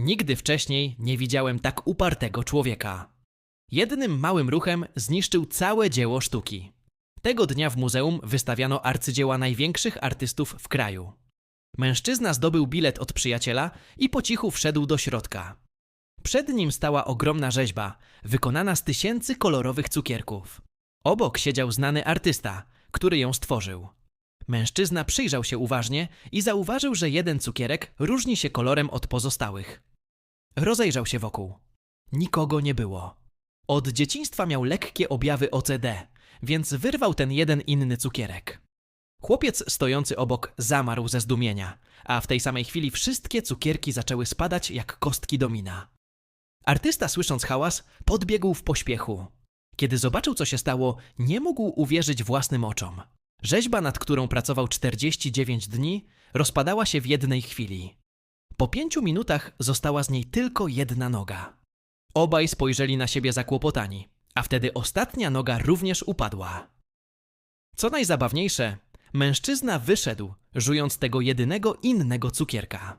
Nigdy wcześniej nie widziałem tak upartego człowieka. Jednym małym ruchem zniszczył całe dzieło sztuki. Tego dnia w muzeum wystawiano arcydzieła największych artystów w kraju. Mężczyzna zdobył bilet od przyjaciela i po cichu wszedł do środka. Przed nim stała ogromna rzeźba, wykonana z tysięcy kolorowych cukierków. Obok siedział znany artysta, który ją stworzył. Mężczyzna przyjrzał się uważnie i zauważył, że jeden cukierek różni się kolorem od pozostałych. Rozejrzał się wokół. Nikogo nie było. Od dzieciństwa miał lekkie objawy OCD, więc wyrwał ten jeden inny cukierek. Chłopiec stojący obok zamarł ze zdumienia, a w tej samej chwili wszystkie cukierki zaczęły spadać jak kostki domina. Artysta, słysząc hałas, podbiegł w pośpiechu. Kiedy zobaczył, co się stało, nie mógł uwierzyć własnym oczom. Rzeźba, nad którą pracował 49 dni, rozpadała się w jednej chwili. Po pięciu minutach została z niej tylko jedna noga. Obaj spojrzeli na siebie zakłopotani, a wtedy ostatnia noga również upadła. Co najzabawniejsze, mężczyzna wyszedł, żując tego jedynego innego cukierka.